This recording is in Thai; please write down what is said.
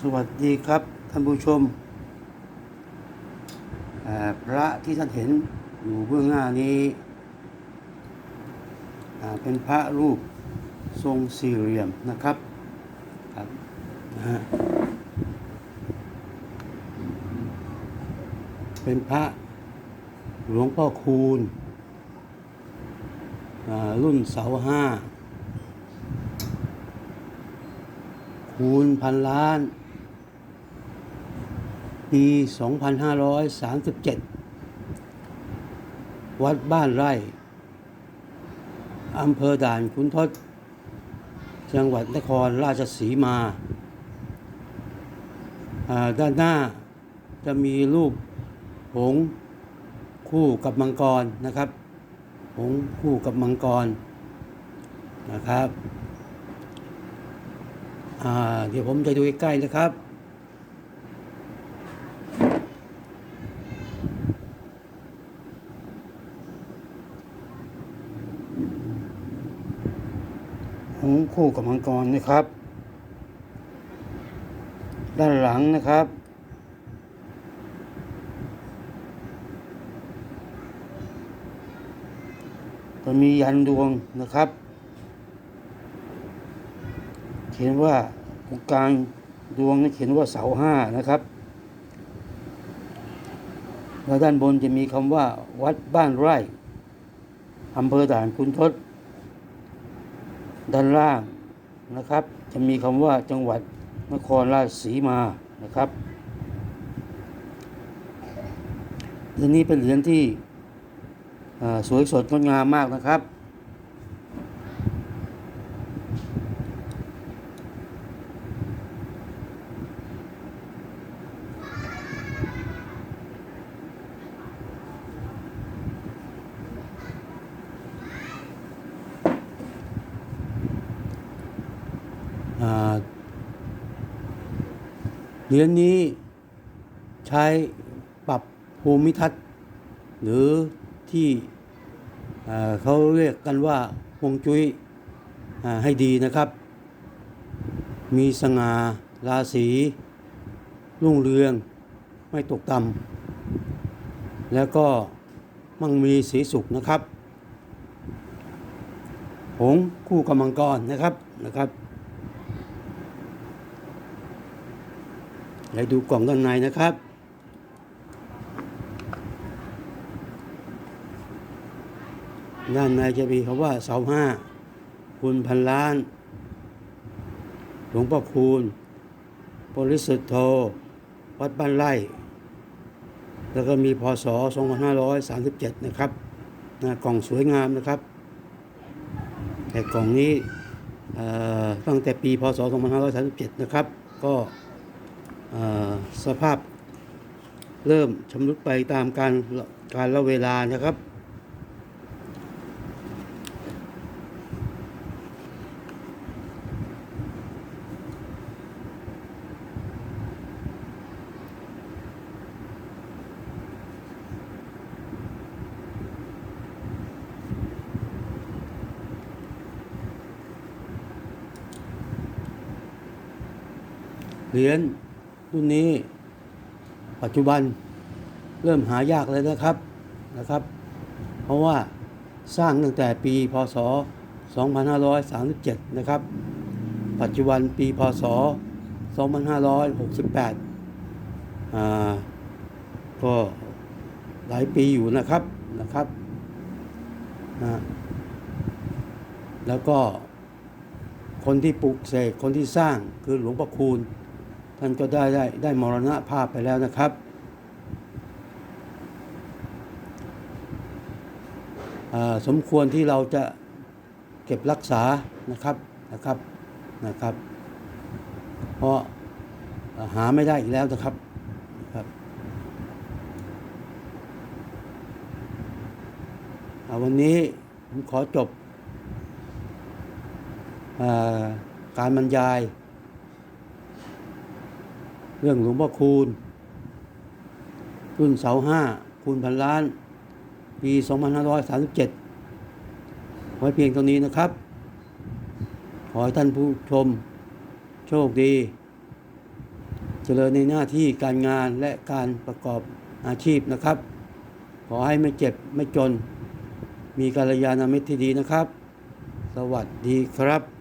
สวัสดีครับท่านผู้ชม พระที่ท่านเห็นอยู่เบื้องหน้านี้เป็นพระรูปทรงสี่เหลี่ยมนะครับครับเป็นพระหลวงพ่อคูณ รุ่นเสาห้าคูณพันล้าน ปี 2537 วัดบ้านไร่ อำเภอด่านขุนทดจังหวัดนครราชสีมาอ่าด้านหน้าจะมีรูปหงคู่กับมังกรนะครับ หงคู่กับมังกรนะครับอ่าเดี๋ยวผมจะดูใกล้ๆนะครับ หงคู่กับมังกรนะครับ ด้านหลังนะครับจะมียันดวงนะครับ เขียนว่าตรงกลางดวงนี่เขียนว่าเสาห้านะครับแล้วด้านบนจะมีคำว่า วัดบ้านไร่อำเภอด่านคุณทศ ด้านล่างนะครับ จะมีคำว่าจังหวัดนครราชสีมานะครับเหรียญนี้เป็นเหรียญที่สวยสดงดงามมากนะครับ อ่า เหรียญนี้ใช้ปรับภูมิทัศน์ หรือที่อ่เขาเรียกกันว่าฮวงจุ้ยให้ดีนะครับ มีสง่าราศีรุ่งเรืองไม่ตกต่ำแล้วก็มั่งมีสีสุขนะครับ หงคู่กับมังกรนะครับนะครับ ให้ดูกล่องด้านในนะครับ ด้านในจะมีคำว่าเสาห้าคูณพันล้าน หลวงพ่อคูณบริสุทธิ์โทวัดบ้านไร่ แล้วก็มีพศ 2537 นะครับนะกล่องสวยงามนะครับ แต่กล่องนี้เอ่อตั้งแต่ปีพศ 2537 นะครับ ก็ สภาพเริ่มชำรุดไปตามการการละเวลานะครับ เหรียญ รุ่นนี้ปัจจุบันเริ่มหายากเลยนะครับนะครับ เพราะว่าสร้างตั้งแต่ปีพศ 2537 นะครับ ปัจจุบันปีพศ 2568อ่าก็หลายปีอยู่นะครับนะครับนะแล้วก็คนที่ปลูกเสกคนที่สร้างคือหลวงพ่อคูณ ท่านก็ได้ได้ได้มรณภาพไปแล้วนะครับ สมควรที่เราจะเก็บรักษานะครับนะครับนะครับ เพราะหาไม่ได้อีกแล้วนะครับครับวันนี้ผมขอจบอาการบรรยาย เรื่องหลวงพ่อคูณ รุ่นเสาห้าคูณพันล้าน ปี 2537 ไว้เพียงเท่านี้นะครับ ขอให้ท่านผู้ชมโชคดี เจริญในหน้าที่การงานและการประกอบอาชีพนะครับ ขอให้ไม่เจ็บไม่จน มีกัลยาณมิตรที่ดีนะครับ สวัสดีครับ